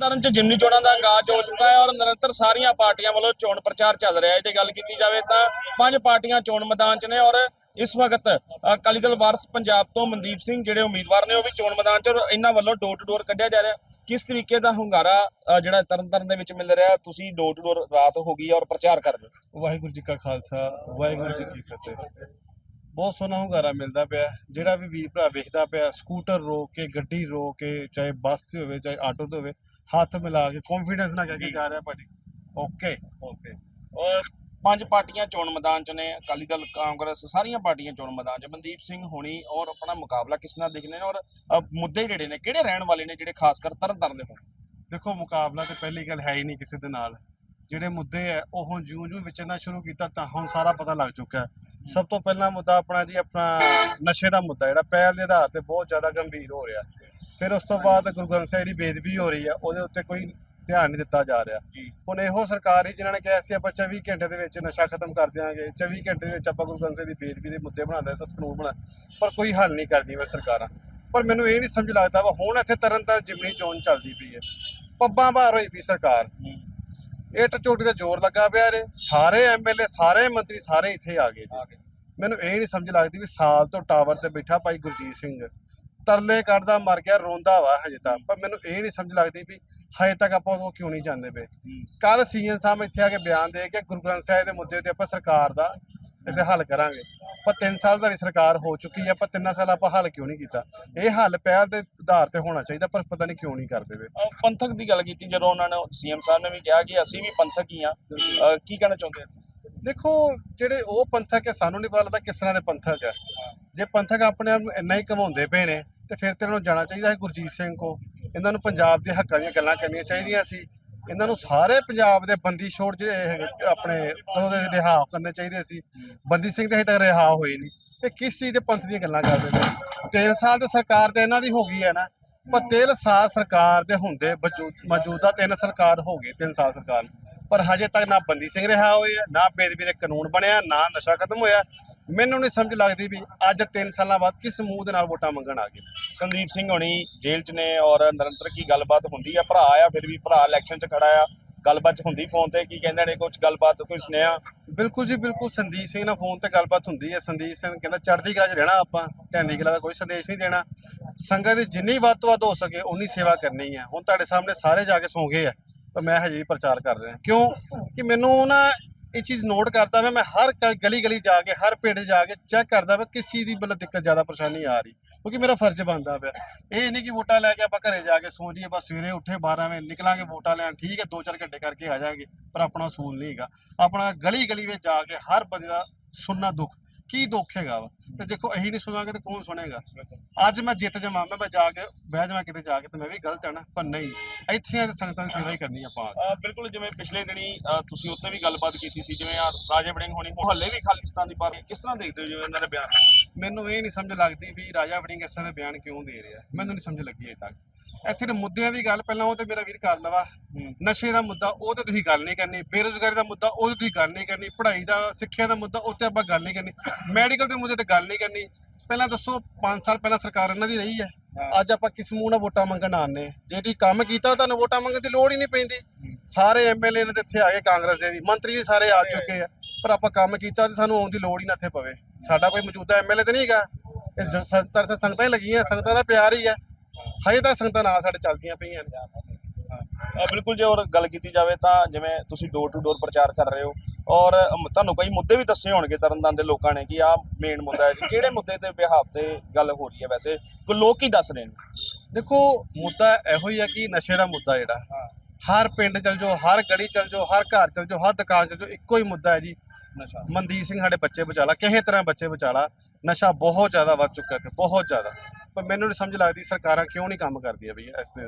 ਤਰਨ ਚ ਜਿਮਨੀ ਚੋਣਾਂ ਦਾ ਆਗਾਜ਼ ਹੋ ਚੁੱਕਾ ਹੈ ਔਰ ਨਿਰੰਤਰ ਸਾਰੀਆਂ ਪਾਰਟੀਆਂ ਵੱਲੋਂ ਚੋਣ ਪ੍ਰਚਾਰ ਚੱਲ ਰਿਹਾ ਹੈ। ਜੇ ਗੱਲ ਕੀਤੀ ਜਾਵੇ ਤਾਂ ਪੰਜ ਪਾਰਟੀਆਂ ਚੋਣ ਮੈਦਾਨ 'ਚ ਨੇ ਔਰ ਇਸ ਵਕਤ ਅਕਾਲੀ ਦਲ ਵਾਰਸ ਪੰਜਾਬ ਤੋਂ ਮਨਦੀਪ ਸਿੰਘ ਜਿਹੜੇ ਉਮੀਦਵਾਰ ਨੇ ਉਹ ਵੀ ਚੋਣ ਮੈਦਾਨ 'ਚ ਔਰ ਇਹਨਾਂ ਵੱਲੋਂ ਡੋਰ ਟੂ ਡੋਰ ਕੱਢਿਆ ਜਾ ਰਿਹਾ ਕਿਸ ਤਰੀਕੇ ਦਾ ਹੁੰਗਾਰਾ ਜਿਹੜਾ ਤਰਨ ਤਾਰਨ ਦੇ ਵਿੱਚ ਮਿਲ ਰਿਹਾ, ਤੁਸੀਂ ਡੋਰ ਟੂ ਡੋਰ ਰਾਤ ਹੋ ਗਈ ਔਰ ਪ੍ਰਚਾਰ ਕਰ ਰਹੇ ਹੋ? ਵਾਹਿਗੁਰੂ ਜੀ ਕਾ ਖਾਲਸਾ, ਵਾਹਿਗੁਰੂ ਜੀ ਕੀ ਫਤਿਹ। ਬਹੁਤ ਸੋਹਣਾ ਹੁੰਗਾਰਾ ਮਿਲਦਾ ਪਿਆ ਜਿਹੜਾ ਵੀ ਵੀਰ ਭਰਾ ਵੇਖਦਾ ਪਿਆ ਸਕੂਟਰ ਰੋਕ ਕੇ ਗੱਡੀ ਰੋਕ ਕੇ ਚਾਹੇ ਬੱਸ ਤੇ ਹੋਵੇ ਚਾਹੇ ਆਟੋ ਤੇ ਹੋਵੇ ਹੱਥ ਮਿਲਾ ਕੇ ਕੌਨਫੀਡੈਂਸ ਨਾਲ ਕਹਿ ਕੇ ਜਾ ਰਿਹਾ ਭਾਜੀ। ਓਕੇ ਓਕੇ ਔਰ ਪੰਜ ਪਾਰਟੀਆਂ ਚੋਣ ਮੈਦਾਨ 'ਚ ਨੇ। ਅਕਾਲੀ ਦਲ ਕਾਂਗਰਸ ਸਾਰੀਆਂ ਪਾਰਟੀਆਂ ਚੋਣ ਮੈਦਾਨ 'ਚ। ਮਨਦੀਪ ਸਿੰਘ ਹੋਣੀ ਔਰ ਆਪਣਾ ਮੁਕਾਬਲਾ ਕਿਸ ਨਾਲ ਦੇਖਣੇ ਨੇ? ਔਰ ਮੁੱਦੇ ਜਿਹੜੇ ਨੇ ਕਿਹੜੇ ਰਹਿਣ ਵਾਲੇ ਨੇ ਜਿਹੜੇ ਖਾਸ ਕਰ ਤਰਨ ਤਾਰਨ ਦੇ ਹੋਣ? ਦੇਖੋ ਮੁਕਾਬਲਾ ਤੇ ਪਹਿਲੀ ਗੱਲ ਹੈ ਹੀ ਨਹੀਂ ਕਿਸੇ ਦੇ ਨਾਲ। ਜਿਹੜੇ ਮੁੱਦੇ ਹੈ ਉਹ ਹੁਣ ਜਿਉਂ-ਜਿਉਂ ਵਿਚਰਨਾ ਸ਼ੁਰੂ ਕੀਤਾ ਤਾਂ ਹੁਣ ਸਾਰਾ ਪਤਾ ਲੱਗ ਚੁੱਕਾ ਹੈ। ਸਭ ਤੋਂ ਪਹਿਲਾ ਮੁੱਦਾ ਆਪਣਾ ਜੀ ਆਪਣਾ ਨਸ਼ੇ ਦਾ ਮੁੱਦਾ ਜਿਹੜਾ ਪਹਿਲ ਦੇ ਆਧਾਰ ਤੇ ਬਹੁਤ ਜ਼ਿਆਦਾ ਗੰਭੀਰ ਹੋ ਰਿਹਾ ਫਿਰ ਉਸ ਤੋਂ ਬਾਅਦ ਗੁਰੂ ਗ੍ਰੰਥ ਸਾਹਿਬ ਦੀ ਬੇਦਬੀ ਹੋ ਰਹੀ ਹੈ ਉਹਦੇ ਉੱਤੇ ਕੋਈ ਧਿਆਨ ਨਹੀਂ ਦਿੱਤਾ ਜਾ ਰਿਹਾ। ਹੁਣ ਇਹੋ ਸਰਕਾਰ ਹੀ ਜਿਨ੍ਹਾਂ ਨੇ ਕਿਹਾ ਸੀ ਆਪਾਂ 24 ਘੰਟੇ ਦੇ ਵਿੱਚ ਨਸ਼ਾ ਖਤਮ ਕਰ ਦਿਆਂਗੇ 24 ਘੰਟੇ ਦੇ ਵਿੱਚ ਆਪਾਂ ਗੁਰੂ ਗ੍ਰੰਥ ਸਾਹਿਬ ਦੀ ਬੇਦਬੀ ਦੇ ਮੁੱਦੇ ਬਣਾਉਂਦੇ ਸਖਤ ਕਾਨੂੰਨ ਬਣਾ ਪਰ ਕੋਈ ਹੱਲ ਨਹੀਂ ਕਰਦੀਆਂ ਵੇ ਸਰਕਾਰਾਂ। ਪਰ ਮੈਨੂੰ ਇਹ ਨਹੀਂ ਸਮਝ ਲੱਗਦਾ ਵਾ ਹੁਣ ਇੱਥੇ ਤਰਨਤਾਰਨ ਜਿਮਨੀ ਚੋਣ ਚੱਲਦੀ ਪਈ ਹੈ। ਪੱਬਾਂ ਭਾਰ ਹੋਈ ਪਈ ਸਰਕਾਰ। ਇੱਟ ਚੋਟੀ ਤੇ ਜ਼ੋਰ ਲੱਗਾ ਪਿਆ ਰੇ ਸਾਰੇ ਐਮਐਲਏ ਸਾਰੇ ਮੰਤਰੀ ਸਾਰੇ ਇੱਥੇ ਆ ਗਏ ਜੀ। ਮੈਨੂੰ ਇਹ ਨਹੀਂ ਸਮਝ ਲੱਗਦੀ ਵੀ ਸਾਲ ਤੋਂ ਟਾਵਰ ਤੇ ਬੈਠਾ ਭਾਈ ਗੁਰਜੀਤ ਸਿੰਘ। ਤਰਲੇ ਕੱਢਦਾ ਮਰ ਗਿਆ ਰੋਂਦਾ ਵਾ ਹਜੇ ਤੱਕ ਪਰ ਮੈਨੂੰ ਇਹ ਨਹੀਂ ਸਮਝ ਲੱਗਦੀ ਵੀ ਹਜੇ ਤੱਕ ਆਪਾਂ ਉਹ ਕਿਉਂ ਨਹੀਂ ਜਾਂਦੇ ਪਏ। ਕੱਲ ਸੀਐਮ ਸਾਹਿਬ ਇੱਥੇ ਆ ਕੇ ਬਿਆਨ ਦੇ ਕੇ ਗੁਰੂ ਗ੍ਰੰਥ ਸਾਹਿਬ ਦੇ ਮੁੱਦੇ ਤੇ ਆਪਾਂ ਸਰਕਾਰ ਦਾ ਇੱਥੇ ਹੱਲ ਕਰਾਂਗੇ। ਪਰ 3 ਸਾਲ ਦੀ ਸਰਕਾਰ ਹੋ ਚੁੱਕੀ ਹੈ ਪਰ 3 ਸਾਲ ਆਪਾਂ ਹੱਲ ਕਿਉਂ ਨਹੀਂ ਕੀਤਾ? ਇਹ ਹੱਲ ਪਹਿਲ ਦੇ ਆਧਾਰ ਤੇ ਹੋਣਾ ਚਾਹੀਦਾ ਪਰ ਪਤਾ ਨਹੀਂ ਕਿਉਂ ਨਹੀਂ ਕਰਦੇ ਵੇ ਪੰਥਕ ਦੀ ਗੱਲ ਕੀਤੀ ਜਦੋਂ ਉਹਨਾਂ ਨੇ ਸੀਐਮ ਸਾਹਿਬ ਨੇ ਵੀ ਕਿਹਾ ਕਿ ਅਸੀਂ ਵੀ ਪੰਥਕ ਹੀ ਆ ਕੀ ਕਹਿਣਾ ਚਾਹੁੰਦੇ ਦੇਖੋ ਜਿਹੜੇ ਉਹ ਪੰਥਕ ਹੈ ਸਾਨੂੰ ਨਹੀਂ ਪਤਾ ਲੱਗਦਾ ਕਿਸ ਤਰ੍ਹਾਂ ਦੇ ਪੰਥਕ ਹੈ। ਜੇ ਪੰਥਕ ਆਪਣੇ ਆਪ ਨੂੰ ਇੰਨਾ ਹੀ ਕਮਾਉਂਦੇ ਪਏ ਨੇ ਤੇ ਫਿਰ ਤੇ ਇਹਨਾਂ ਨੂੰ ਜਾਣਾ ਚਾਹੀਦਾ ਹੈ ਗੁਰਜੀਤ ਸਿੰਘ ਕੋ। ਇਹਨਾਂ ਨੂੰ ਪੰਜਾਬ ਦੇ ਹੱਕਾਂ ਦੀਆਂ ਗੱਲਾਂ ਕਰਨੀਆਂ ਚਾਹੀਦੀਆਂ ਸੀ। ਇਹਨਾਂ ਨੂੰ ਸਾਰੇ ਪੰਜਾਬ ਦੇ ਬੰਦੀ ਛੋੜ ਜਿਹੜੇ ਹੈਗੇ ਆਪਣੇ ਉਹਦੇ ਰਿਹਾ ਕਰਨੇ ਚਾਹੀਦੇ ਸੀ। ਬੰਦੀ ਸਿੰਘ ਦੇ ਹਜੇ ਤੱਕ ਰਿਹਾ ਹੋਏ ਨਹੀਂ। ਇਹ ਕਿਸ ਚੀਜ਼ ਦੇ ਪੰਥ ਦੀਆਂ ਗੱਲਾਂ ਕਰਦੇ ਨੇ? ਤਿੰਨ ਸਾਲ ਤੇ ਸਰਕਾਰ ਤੇ ਇਹਨਾਂ ਦੀ ਹੋ ਗਈ ਹੈ ਨਾ, ਪਰ ਤਿੰਨ ਸਾਲ ਸਰਕਾਰ ਦੇ ਹੁੰਦੇ ਮੌਜੂਦਾ ਤਿੰਨ ਸਰਕਾਰ ਹੋ ਗਈ ਤਿੰਨ ਸਾਲ ਸਰਕਾਰ। ਪਰ ਹਜੇ ਤੱਕ ਨਾ ਬੰਦੀ ਸਿੰਘ ਰਿਹਾ ਹੋਏ ਆ ਨਾ ਬੇਦਬੀ ਦੇ ਕਾਨੂੰਨ ਬਣਿਆ, ਨਾ ਨਸ਼ਾ ਖਤਮ ਹੋਇਆ। ਮੈਨੂੰ ਨਹੀਂ ਸਮਝ ਲੱਗਦੀ ਵੀ ਅੱਜ 3 ਸਾਲਾਂ ਬਾਅਦ ਕਿਸ ਮੂੰਹ ਦੇ ਨਾਲ ਵੋਟਾਂ ਮੰਗਣ ਆ ਗਏ ਸੰਦੀਪ ਸਿੰਘ ਹੋਣੀ ਜੇਲ੍ਹ 'ਚ ਨੇ ਔਰ ਨਿਰੰਤਰ ਕੀ ਗੱਲਬਾਤ ਹੁੰਦੀ ਆ? ਭਰਾ ਆ, ਫਿਰ ਵੀ ਭਰਾ ਇਲੈਕਸ਼ਨ 'ਚ ਖੜਾ ਆ। ਗੱਲਬਾਤ ਹੁੰਦੀ ਫੋਨ ਤੇ, ਕੀ ਕਹਿੰਦੇ ਨੇ ਕੁਝ ਗੱਲਬਾਤ, ਕੋਈ ਸੁਨੇਹਾ? ਬਿਲਕੁਲ ਜੀ, ਬਿਲਕੁਲ ਸੰਦੀਪ ਸਿੰਘ ਨਾਲ ਫੋਨ ਤੇ ਗੱਲਬਾਤ ਹੁੰਦੀ ਹੈ ਸੰਦੀਪ ਸਿੰਘ ਕਹਿੰਦਾ, ਚੜ੍ਹਦੀ ਕਲਾ 'ਚ ਰਹਿਣਾ ਆਪਾਂ ਢੈਂਦੀ ਕਲਾ ਦਾ ਕੋਈ ਸੰਦੇਸ਼ ਨਹੀਂ ਦੇਣਾ। ਸੰਗਤ ਦੀ ਜਿੰਨੀ ਵੱਧ ਤੋਂ ਵੱਧ ਹੋ ਸਕੇ ਉਨੀ ਸੇਵਾ ਕਰਨੀ ਹੈ ਹੁਣ ਤੁਹਾਡੇ ਸਾਹਮਣੇ ਸਾਰੇ ਜਾ ਕੇ ਸੌਂ ਗਏ ਆ, ਪਰ ਮੈਂ ਹਜੇ ਵੀ ਪ੍ਰਚਾਰ ਕਰ ਰਿਹਾ। ਕਿਉਂ? ਕਿ ਮੈਨੂੰ ਨਾ ਇਹ ਚੀਜ਼ ਨੋਟ ਕਰਦਾ ਮੈਂ ਮੈਂ ਹਰ ਗਲੀ ਗਲੀ ਜਾ ਕੇ, ਹਰ ਪਿੰਡ ਜਾ ਕੇ ਚੈੱਕ ਕਰਦਾ ਵਾ ਕਿਸੇ ਦੀ ਮਤਲਬ ਦਿੱਕਤ ਜ਼ਿਆਦਾ ਪਰੇਸ਼ਾਨੀ ਆ ਰਹੀ, ਕਿਉਂਕਿ ਮੇਰਾ ਫਰਜ਼ ਬਣਦਾ ਪਿਆ। ਇਹ ਨਹੀਂ ਕਿ ਵੋਟਾਂ ਲੈ ਕੇ ਆਪਾਂ ਘਰੇ ਜਾ ਕੇ ਸੌਂ ਜਾਈਏ ਬਸ ਸਵੇਰੇ ਉੱਠੇ 12 ਵਜੇ ਨਿਕਲਾਂਗੇ ਵੋਟਾਂ ਲੈਣ, ਠੀਕ ਹੈ 2-4 ਘੰਟੇ ਕਰਕੇ ਆ ਜਾਾਂਗੇ, ਪਰ ਆਪਣਾ ਅਸੂਲ ਨਹੀਂ ਹੈਗਾ। ਆਪਣਾ ਗਲੀ ਗਲੀ ਵਿੱਚ ਜਾ ਕੇ ਹਰ ਬੰਦੇ ਦਾ ਸੁਣਨਾ ਦੁੱਖ। ਕੀ ਦੁੱਖ ਹੈਗਾ ਵਾ? ਤੇ ਦੇਖੋ ਇਹੀ ਨਹੀਂ ਸੁਣਾਂਗੇ ਤੇ ਕੌਣ ਸੁਣੇਗਾ? ਅੱਜ ਮੈਂ ਜਿੱਤ ਜਾਵਾਂ ਮੈਂ ਮੈਂ ਜਾ ਕੇ ਬਹਿ ਜਾਵਾਂ ਕਿਤੇ ਜਾ ਕੇ ਤੇ ਮੈਂ ਵੀ ਗਲਤ ਹਾਂ ਨਾ ਪਰ ਨਹੀਂ। ਇੱਥੇ ਆ ਤੇ ਸੰਗਤਾਂ ਦੀ ਸੇਵਾ ਹੀ ਕਰਨੀ ਆਪਾਂ ਅ, ਬਿਲਕੁਲ ਜਿਵੇਂ ਪਿਛਲੇ ਦਿਨੀ ਤੁਸੀਂ ਉੱਤੇ ਵੀ ਗੱਲਬਾਤ ਕੀਤੀ ਸੀ ਜਿਵੇਂ ਆ ਰਾਜੇ ਵੜਿੰਗ ਹੋਣੀ ਹੱਲੇ ਵੀ ਖਾਲਿਸਤਾਨ ਦੀ ਪਾਰਟੀ ਕਿਸ ਤਰ੍ਹਾਂ ਦੇਖਦੇ ਹੋ ਜਿਵੇਂ ਉਹਨਾਂ ਦੇ ਬਿਆਨ? ਮੈਨੂੰ ਇਹ ਨਹੀਂ ਸਮਝ ਲੱਗਦੀ ਵੀ ਰਾਜਾ ਵੜਿੰਗ ਇਸ ਦੇ ਬਿਆਨ ਕਿਉਂ ਦੇ ਰਿਹਾ। ਮੈਨੂੰ ਨਹੀਂ ਸਮਝ ਲੱਗੀ ਅਜੇ ਤੱਕ। ਇੱਥੇ ਦੇ ਮੁੱਦਿਆਂ ਦੀ ਗੱਲ ਪਹਿਲਾਂ ਉਹ ਤੇ ਮੇਰਾ ਵੀਰ ਕਰ ਲਵਾ ਨਸ਼ੇ ਦਾ ਮੁੱਦਾ ਉਹ ਤੇ ਤੁਸੀਂ ਗੱਲ ਨਹੀਂ ਕਰਨੀ। ਬੇਰੁਜ਼ਗਾਰੀ ਦਾ ਮੁੱਦਾ ਉਹ ਤੇ ਤੁਸੀਂ ਗੱਲ ਨਹੀਂ ਕਰਨੀ। ਪੜ੍ਹਾਈ ਦਾ ਸਿੱਖਿਆ ਦਾ ਮੁੱਦਾ ਉਹ ਤੇ ਆਪਾਂ ਗੱਲ ਨਹੀਂ ਕਰਨੀ। ਮੈਡੀਕਲ ਦੇ ਮੁੱਦੇ ਤੇ ਗੱਲ ਨਹੀਂ ਕਰਨੀ। ਪਹਿਲਾਂ ਦੱਸੋ 5 ਸਾਲ ਪਹਿਲਾਂ ਸਰਕਾਰ ਇਹਨਾਂ ਦੀ ਰਹੀ ਹੈ। ਅੱਜ ਆਪਾਂ ਕਿਸ ਮੂੰਹ ਨਾਲ ਵੋਟਾਂ ਮੰਗਣ ਆਨੇ ਜੇ ਤੁਸੀਂ ਕੰਮ ਕੀਤਾ ਤੁਹਾਨੂੰ ਵੋਟਾਂ ਮੰਗਣ ਦੀ ਲੋੜ ਹੀ ਨਹੀਂ ਪੈਂਦੀ। ਸਾਰੇ ਐਮਐਲਏ ਨੇ ਤੇ ਇੱਥੇ ਆ ਗਏ ਕਾਂਗਰਸ ਦੇ ਵੀ। ਮੰਤਰੀ ਵੀ ਸਾਰੇ ਆ ਚੁੱਕੇ ਆ। ਪਰ ਆਪਾਂ ਕੰਮ ਕੀਤਾ ਤੇ ਸਾਨੂੰ ਆਉਣ ਦੀ ਲੋੜ ਹੀ ਨਾ ਇੱਥੇ ਪਵੇ। ਸਾਡਾ ਕੋਈ ਮੌਜੂਦਾ ਐਮਐਲਏ ਤੇ ਨਹੀਂ ਹੈਗਾ। ਇਸ ਜ- ਸ- ਤਰ੍ਹਾਂ ਸੰਗਤਾਂ ਹੀ ਲੱਗੀਆਂ ਸੰਗਤਾਂ ਦਾ ਪਿਆਰ ਹੀ ਹੈ। ਹਜੇ ਤੱਕ ਸੰਗਤਾਂ ਨਾਲ ਸਾਡੇ ਚੱਲਦੀਆਂ ਪਈਆਂ ਨੇ ਅ, ਬਿਲਕੁਲ ਜੇ ਹੋਰ ਗੱਲ ਕੀਤੀ ਜਾਵੇ ਤਾਂ ਜਿਵੇਂ ਤੁਸੀਂ ਡੋਰ ਟੂ ਡੋਰ ਪ੍ਰਚਾਰ ਕਰ ਰਹੇ ਹੋ ਔਰ ਅਮ, ਤੁਹਾਨੂੰ ਕਈ ਮੁੱਦੇ ਵੀ ਦੱਸੇ ਹੋਣਗੇ ਤਰਨਤਾਰਨ ਦੇ ਲੋਕਾਂ ਨੇ ਕਿ ਆਹ ਮੇਨ ਮੁੱਦਾ ਹੈ ਜੀ। ਕਿਹੜੇ ਮੁੱਦੇ ਤੇ ਬਿਹਾਫ ਤੇ ਗੱਲ ਹੋ ਰਹੀ ਹੈ ਵੈਸੇ? ਕੋਈ ਲੋਕ ਹੀ ਦੱਸ ਰਹੇ ਨੇ। ਦੇਖੋ ਮੁੱਦਾ ਇਹੋ ਹੀ ਹੈ ਕਿ ਨਸ਼ੇ ਦਾ ਮੁੱਦਾ ਜਿਹੜਾ। ਹਰ ਪਿੰਡ ਚਲ ਜਾਓ ਹਰ ਗਲੀ ਚਲ ਜਾਓ ਹਰ ਘਰ ਚਲ ਜਾਓ ਹਰ ਦੁਕਾਨ ਚਲ ਜਾਓ ਇੱਕੋ ਹੀ ਮੁੱਦਾ ਹੈ ਜੀ। ਨਸ਼ਾ। ਮਨਦੀਪ ਸਿੰਘ ਸਾਡੇ ਬੱਚੇ ਬਚਾਲਾ ਕਿਸੇ ਤਰ੍ਹਾਂ ਬੱਚੇ ਬਚਾਲਾ ਨਸ਼ਾ ਬਹੁਤ ਜ਼ਿਆਦਾ ਵੱਧ ਚੁੱਕਾ ਇੱਥੇ ਬਹੁਤ ਜ਼ਿਆਦਾ। ਪਰ ਮੈਨੂੰ ਨਹੀਂ ਸਮਝ ਲੱਗਦੀ ਸਰਕਾਰਾਂ ਕਿਉਂ ਨਹੀਂ ਕੰਮ ਕਰਦੀਆਂ ਬਈ ਇਸ ਦੇ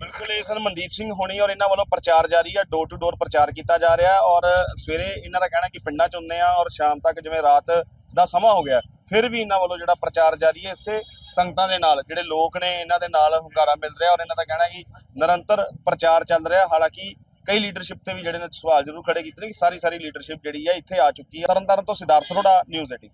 ਬਿਲਕੁਲ, ਇਹ ਸਨ ਮਨਦੀਪ ਸਿੰਘ ਹੋਣੀ ਔਰ ਇਹਨਾਂ ਵੱਲੋਂ ਪ੍ਰਚਾਰ ਜਾਰੀ ਹੈ ਡੋਰ ਟੂ ਡੋਰ ਪ੍ਰਚਾਰ ਕੀਤਾ ਜਾ ਰਿਹਾ ਔਰ ਸਵੇਰੇ ਇਹਨਾਂ ਦਾ ਕਹਿਣਾ ਕਿ ਪਿੰਡਾਂ 'ਚ ਹੁੰਦੇ ਆ ਔਰ ਸ਼ਾਮ ਤੱਕ ਜਿਵੇਂ ਰਾਤ ਦਾ ਸਮਾਂ ਹੋ ਗਿਆ, ਫਿਰ ਵੀ ਇਹਨਾਂ ਵੱਲੋਂ ਜਿਹੜਾ ਪ੍ਰਚਾਰ ਜਾਰੀ ਹੈ, ਇਸੇ ਸੰਗਤਾਂ ਦੇ ਨਾਲ, ਜਿਹੜੇ ਲੋਕ ਨੇ ਇਹਨਾਂ ਦੇ ਨਾਲ ਹੁੰਗਾਰਾ ਮਿਲ ਰਿਹਾ ਔਰ ਇਹਨਾਂ ਦਾ ਕਹਿਣਾ ਕਿ ਨਿਰੰਤਰ ਪ੍ਰਚਾਰ ਚੱਲ ਰਿਹਾ ਹਾਲਾਂਕਿ ਕਈ ਲੀਡਰਸ਼ਿਪ ਤੇ ਵੀ ਜਿਹੜੇ ਨੇ ਸਵਾਲ ਜ਼ਰੂਰ ਖੜੇ ਕੀਤੇ ਨੇ ਕਿ ਸਾਰੀ ਸਾਰੀ ਲੀਡਰਸ਼ਿਪ ਜਿਹੜੀ ਹੈ, ਇੱਥੇ ਆ ਚੁੱਕੀ ਹੈ। ਤਰਨਤਾਰਨ ਤੋਂ ਸਿਧਾਰਥ ਅਰੋੜਾ ਨਿਊਜ਼ 18